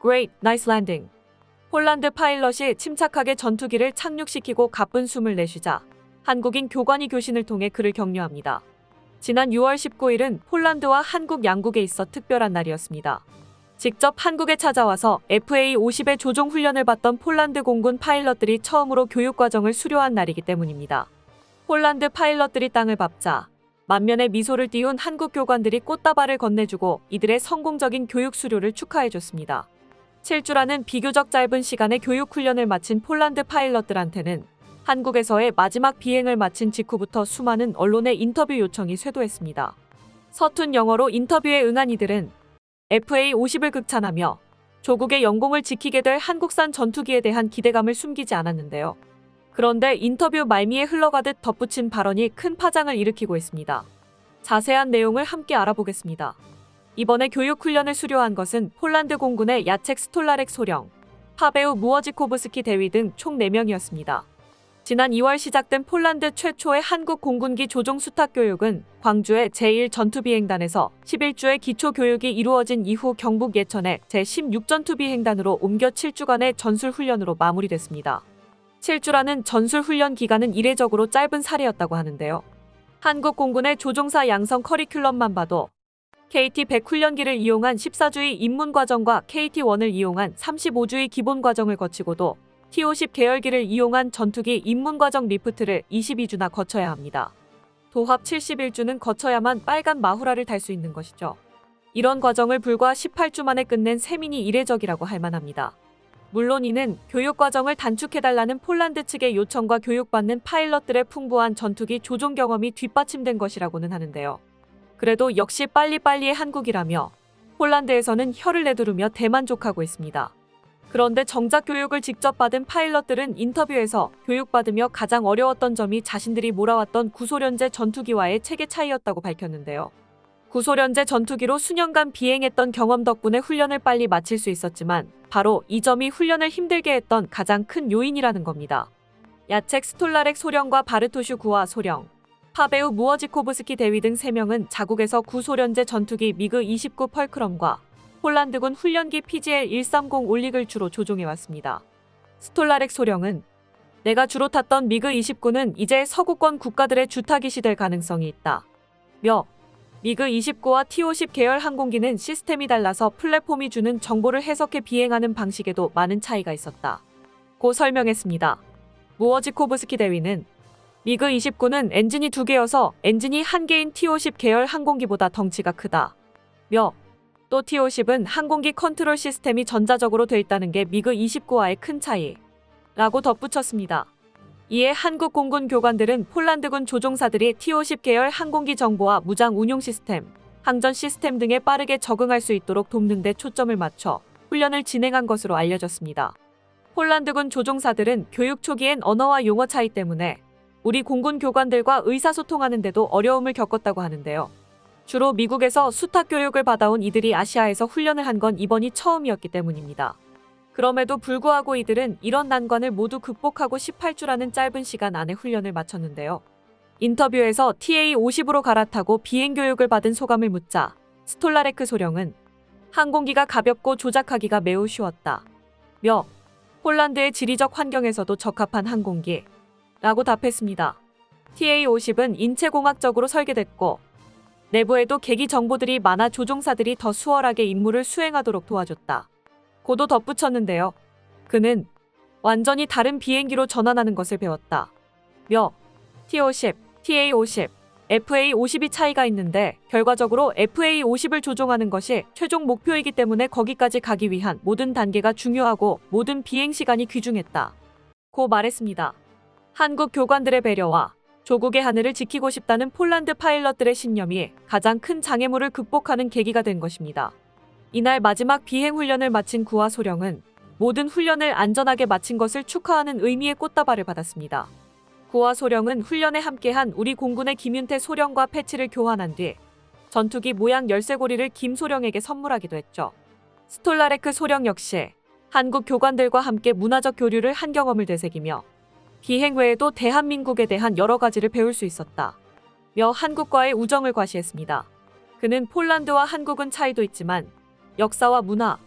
Great, nice landing. 폴란드 파일럿이 침착하게 전투기를 착륙시키고 가쁜 숨을 내쉬자 한국인 교관이 교신을 통해 그를 격려합니다. 지난 6월 19일은 폴란드와 한국 양국에 있어 특별한 날이었습니다. 직접 한국에 찾아와서 FA-50의 조종 훈련을 받던 폴란드 공군 파일럿들이 처음으로 교육 과정을 수료한 날이기 때문입니다. 폴란드 파일럿들이 땅을 밟자 만면에 미소를 띄운 한국 교관들이 꽃다발을 건네주고 이들의 성공적인 교육 수료를 축하해줬습니다. 7주라는 비교적 짧은 시간의 교육 훈련을 마친 폴란드 파일럿들한테는 한국에서의 마지막 비행을 마친 직후부터 수많은 언론의 인터뷰 요청이 쇄도했습니다. 서툰 영어로 인터뷰에 응한 이들은 FA-50을 극찬하며 조국의 영공을 지키게 될 한국산 전투기에 대한 기대감을 숨기지 않았는데요. 그런데 인터뷰 말미에 흘러가듯 덧붙인 발언이 큰 파장을 일으키고 있습니다. 자세한 내용을 함께 알아보겠습니다. 이번에 교육 훈련을 수료한 것은 폴란드 공군의 야책 스톨라렉 소령, 파베우 무어지코브스키 대위 등 총 4명이었습니다. 지난 2월 시작된 폴란드 최초의 한국 공군기 조종 수탁 교육은 광주의 제1전투비행단에서 11주의 기초 교육이 이루어진 이후 경북 예천의 제16전투비행단으로 옮겨 7주간의 전술 훈련으로 마무리됐습니다. 7주라는 전술 훈련 기간은 이례적으로 짧은 사례였다고 하는데요. 한국 공군의 조종사 양성 커리큘럼만 봐도 KT-100 훈련기를 이용한 14주의 입문 과정과 KT-1을 이용한 35주의 기본 과정을 거치고도 T-50 계열기를 이용한 전투기 입문 과정 리프트를 22주나 거쳐야 합니다. 도합 71주는 거쳐야만 빨간 마후라를 달 수 있는 것이죠. 이런 과정을 불과 18주 만에 끝낸 세민이 이례적이라고 할 만합니다. 물론 이는 교육 과정을 단축해달라는 폴란드 측의 요청과 교육받는 파일럿들의 풍부한 전투기 조종 경험이 뒷받침된 것이라고는 하는데요. 그래도 역시 빨리빨리의 한국이라며 폴란드에서는 혀를 내두르며 대만족하고 있습니다. 그런데 정작 교육을 직접 받은 파일럿들은 인터뷰에서 교육받으며 가장 어려웠던 점이 자신들이 몰아왔던 구소련제 전투기와의 체계 차이였다고 밝혔는데요. 구소련제 전투기로 수년간 비행했던 경험 덕분에 훈련을 빨리 마칠 수 있었지만 바로 이 점이 훈련을 힘들게 했던 가장 큰 요인이라는 겁니다. 야책 스톨라렉 소령과 바르토슈 구와 소령, 파베우 무어지코브스키 대위 등 3명은 자국에서 구소련제 전투기 미그 29 펄크럼과 폴란드군 훈련기 PGL 130 올릭을 주로 조종해왔습니다. 스톨라렉 소령은 내가 주로 탔던 미그 29는 이제 서구권 국가들의 주타기시 될 가능성이 있다. 며 미그 29와 T-50 계열 항공기는 시스템이 달라서 플랫폼이 주는 정보를 해석해 비행하는 방식에도 많은 차이가 있었다. 고 설명했습니다. 무어지코브스키 대위는 미그 29는 엔진이 두 개여서 엔진이 한 개인 T-50 계열 항공기보다 덩치가 크다. 며 또 T-50은 항공기 컨트롤 시스템이 전자적으로 돼 있다는 게 미그 29와의 큰 차이. 라고 덧붙였습니다. 이에 한국 공군 교관들은 폴란드군 조종사들이 T-50 계열 항공기 정보와 무장 운용 시스템, 항전 시스템 등에 빠르게 적응할 수 있도록 돕는 데 초점을 맞춰 훈련을 진행한 것으로 알려졌습니다. 폴란드군 조종사들은 교육 초기엔 언어와 용어 차이 때문에 우리 공군 교관들과 의사소통하는 데도 어려움을 겪었다고 하는데요. 주로 미국에서 수탁 교육을 받아온 이들이 아시아에서 훈련을 한 건 이번이 처음이었기 때문입니다. 그럼에도 불구하고 이들은 이런 난관을 모두 극복하고 18주라는 짧은 시간 안에 훈련을 마쳤는데요. 인터뷰에서 TA-50으로 갈아타고 비행 교육을 받은 소감을 묻자 스톨라레크 소령은 항공기가 가볍고 조작하기가 매우 쉬웠다. 며 폴란드의 지리적 환경에서도 적합한 항공기 라고 답했습니다. TA-50은 인체공학적으로 설계됐고 내부에도 계기 정보들이 많아 조종사들이 더 수월하게 임무를 수행하도록 도와줬다. 고도 덧붙였는데요. 그는 완전히 다른 비행기로 전환하는 것을 배웠다. 며 T-50, TA-50, FA-50이 차이가 있는데 결과적으로 FA-50을 조종하는 것이 최종 목표이기 때문에 거기까지 가기 위한 모든 단계가 중요하고 모든 비행 시간이 귀중했다. 고 말했습니다. 한국 교관들의 배려와 조국의 하늘을 지키고 싶다는 폴란드 파일럿들의 신념이 가장 큰 장애물을 극복하는 계기가 된 것입니다. 이날 마지막 비행 훈련을 마친 구와 소령은 모든 훈련을 안전하게 마친 것을 축하하는 의미의 꽃다발을 받았습니다. 구와 소령은 훈련에 함께한 우리 공군의 김윤태 소령과 패치를 교환한 뒤 전투기 모양 열쇠고리를 김 소령에게 선물하기도 했죠. 스톨라레크 소령 역시 한국 교관들과 함께 문화적 교류를 한 경험을 되새기며 비행 외에도 대한민국에 대한 여러 가지를 배울 수 있었다. 며 한국과의 우정을 과시했습니다. 그는 폴란드와 한국은 차이도 있지만 역사와 문화,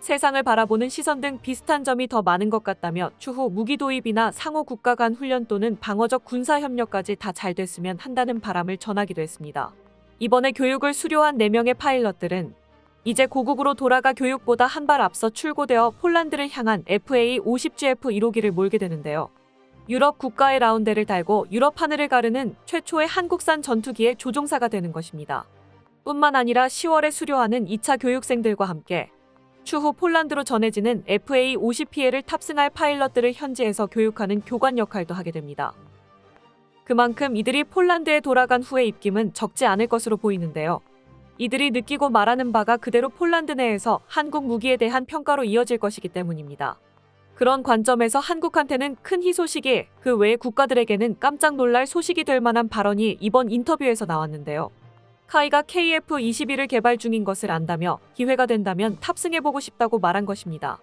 세상을 바라보는 시선 등 비슷한 점이 더 많은 것 같다며 추후 무기 도입이나 상호 국가 간 훈련 또는 방어적 군사 협력까지 다 잘 됐으면 한다는 바람을 전하기도 했습니다. 이번에 교육을 수료한 4명의 파일럿들은 이제 고국으로 돌아가 교육보다 한 발 앞서 출고되어 폴란드를 향한 FA-50GF 1호기를 몰게 되는데요. 유럽 국가의 라운드를 달고 유럽 하늘을 가르는 최초의 한국산 전투기의 조종사가 되는 것입니다. 뿐만 아니라 10월에 수료하는 2차 교육생들과 함께 추후 폴란드로 전해지는 FA-50P를 탑승할 파일럿들을 현지에서 교육하는 교관 역할도 하게 됩니다. 그만큼 이들이 폴란드에 돌아간 후의 입김은 적지 않을 것으로 보이는데요. 이들이 느끼고 말하는 바가 그대로 폴란드 내에서 한국 무기에 대한 평가로 이어질 것이기 때문입니다. 그런 관점에서 한국한테는 큰 희소식이 그 외의 국가들에게는 깜짝 놀랄 소식이 될 만한 발언이 이번 인터뷰에서 나왔는데요. 카이가 KF-21을 개발 중인 것을 안다며 기회가 된다면 탑승해보고 싶다고 말한 것입니다.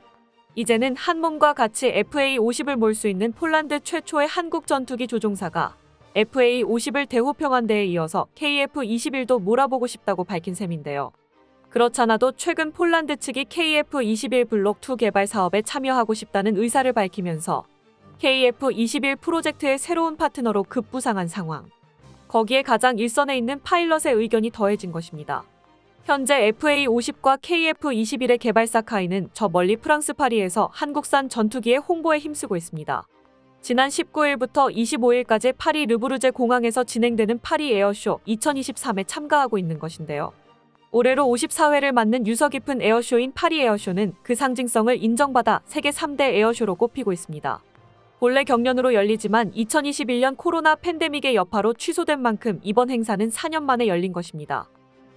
이제는 한 몸과 같이 FA-50을 몰 수 있는 폴란드 최초의 한국 전투기 조종사가 FA-50을 대호평한 데에 이어서 KF-21도 몰아보고 싶다고 밝힌 셈인데요. 그렇잖아도 최근 폴란드 측이 KF-21 블록 2 개발 사업에 참여하고 싶다는 의사를 밝히면서 KF-21 프로젝트의 새로운 파트너로 급부상한 상황. 거기에 가장 일선에 있는 파일럿의 의견이 더해진 것입니다. 현재 FA-50과 KF-21의 개발사 카이는 저 멀리 프랑스 파리에서 한국산 전투기의 홍보에 힘쓰고 있습니다. 지난 19일부터 25일까지 파리 르브르제 공항에서 진행되는 파리 에어쇼 2023에 참가하고 있는 것인데요. 올해로 54회를 맞는 유서 깊은 에어쇼인 파리 에어쇼는 그 상징성을 인정받아 세계 3대 에어쇼로 꼽히고 있습니다. 본래 경년으로 열리지만 2021년 코로나 팬데믹의 여파로 취소된 만큼 이번 행사는 4년 만에 열린 것입니다.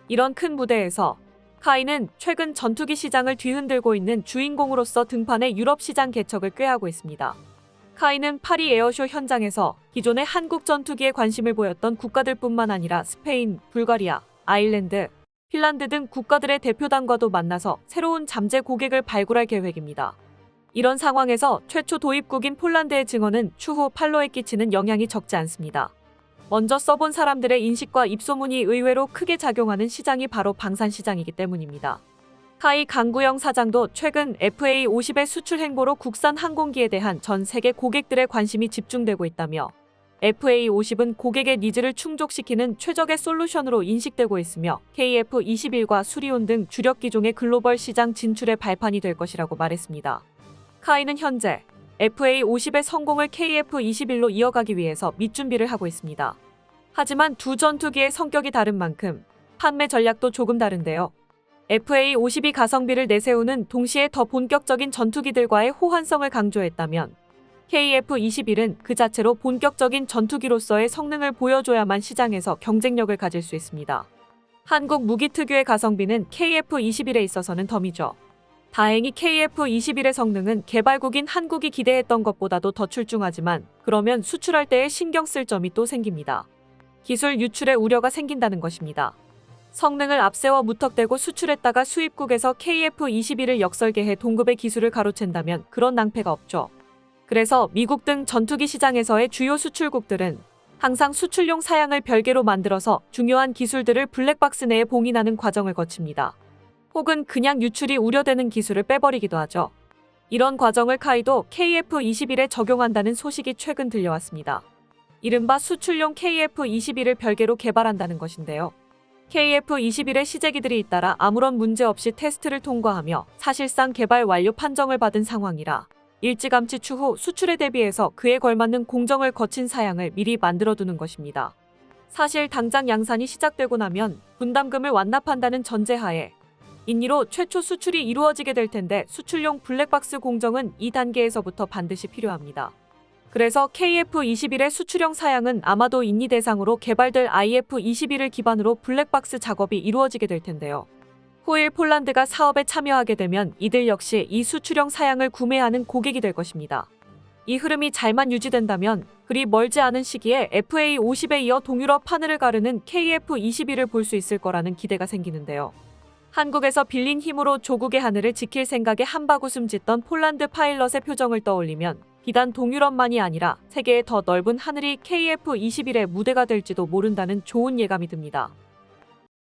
이런 큰 무대에서 카이는 최근 전투기 시장을 뒤흔들고 있는 주인공으로서 등판해 유럽 시장 개척을 꾀하고 있습니다. 카이는 파리 에어쇼 현장에서 기존의 한국 전투기에 관심을 보였던 국가들뿐만 아니라 스페인, 불가리아, 아일랜드, 핀란드 등 국가들의 대표단과도 만나서 새로운 잠재 고객을 발굴할 계획입니다. 이런 상황에서 최초 도입국인 폴란드의 증언은 추후 팔로에 끼치는 영향이 적지 않습니다. 먼저 써본 사람들의 인식과 입소문이 의외로 크게 작용하는 시장이 바로 방산 시장이기 때문입니다. 카이 강구영 사장도 최근 FA-50의 수출 행보로 국산 항공기에 대한 전 세계 고객들의 관심이 집중되고 있다며 FA-50은 고객의 니즈를 충족시키는 최적의 솔루션으로 인식되고 있으며 KF-21과 수리온 등 주력 기종의 글로벌 시장 진출의 발판이 될 것이라고 말했습니다. 카이는 현재 FA-50의 성공을 KF-21로 이어가기 위해서 밑준비를 하고 있습니다. 하지만 두 전투기의 성격이 다른 만큼 판매 전략도 조금 다른데요. FA-52 가성비를 내세우는 동시에 더 본격적인 전투기들과의 호환성을 강조했다면 KF-21은 그 자체로 본격적인 전투기로서의 성능을 보여줘야만 시장에서 경쟁력을 가질 수 있습니다. 한국 무기 특유의 가성비는 KF-21에 있어서는 덤이죠. 다행히 KF-21의 성능은 개발국인 한국이 기대했던 것보다도 더 출중하지만 그러면 수출할 때에 신경 쓸 점이 또 생깁니다. 기술 유출에 우려가 생긴다는 것입니다. 성능을 앞세워 무턱대고 수출했다가 수입국에서 KF-21을 역설계해 동급의 기술을 가로챈다면 그런 낭패가 없죠. 그래서 미국 등 전투기 시장에서의 주요 수출국들은 항상 수출용 사양을 별개로 만들어서 중요한 기술들을 블랙박스 내에 봉인하는 과정을 거칩니다. 혹은 그냥 유출이 우려되는 기술을 빼버리기도 하죠. 이런 과정을 카이도 KF-21에 적용한다는 소식이 최근 들려왔습니다. 이른바 수출용 KF-21을 별개로 개발한다는 것인데요. KF-21의 시제기들이 잇따라 아무런 문제 없이 테스트를 통과하며 사실상 개발 완료 판정을 받은 상황이라 일찌감치 추후 수출에 대비해서 그에 걸맞는 공정을 거친 사양을 미리 만들어두는 것입니다. 사실 당장 양산이 시작되고 나면 분담금을 완납한다는 전제하에 인리로 최초 수출이 이루어지게 될 텐데 수출용 블랙박스 공정은 이 단계에서부터 반드시 필요합니다. 그래서 KF-21의 수출형 사양은 아마도 인리 대상으로 개발될 IF-21을 기반으로 블랙박스 작업이 이루어지게 될 텐데요. 호일 폴란드가 사업에 참여하게 되면 이들 역시 이 수출형 사양을 구매하는 고객이 될 것입니다. 이 흐름이 잘만 유지된다면 그리 멀지 않은 시기에 FA-50에 이어 동유럽 하늘을 가르는 KF-21을 볼 수 있을 거라는 기대가 생기는데요. 한국에서 빌린 힘으로 조국의 하늘을 지킬 생각에 한바구음 짓던 폴란드 파일럿의 표정을 떠올리면 비단 동유럽만이 아니라 세계의 더 넓은 하늘이 KF-21의 무대가 될지도 모른다는 좋은 예감이 듭니다.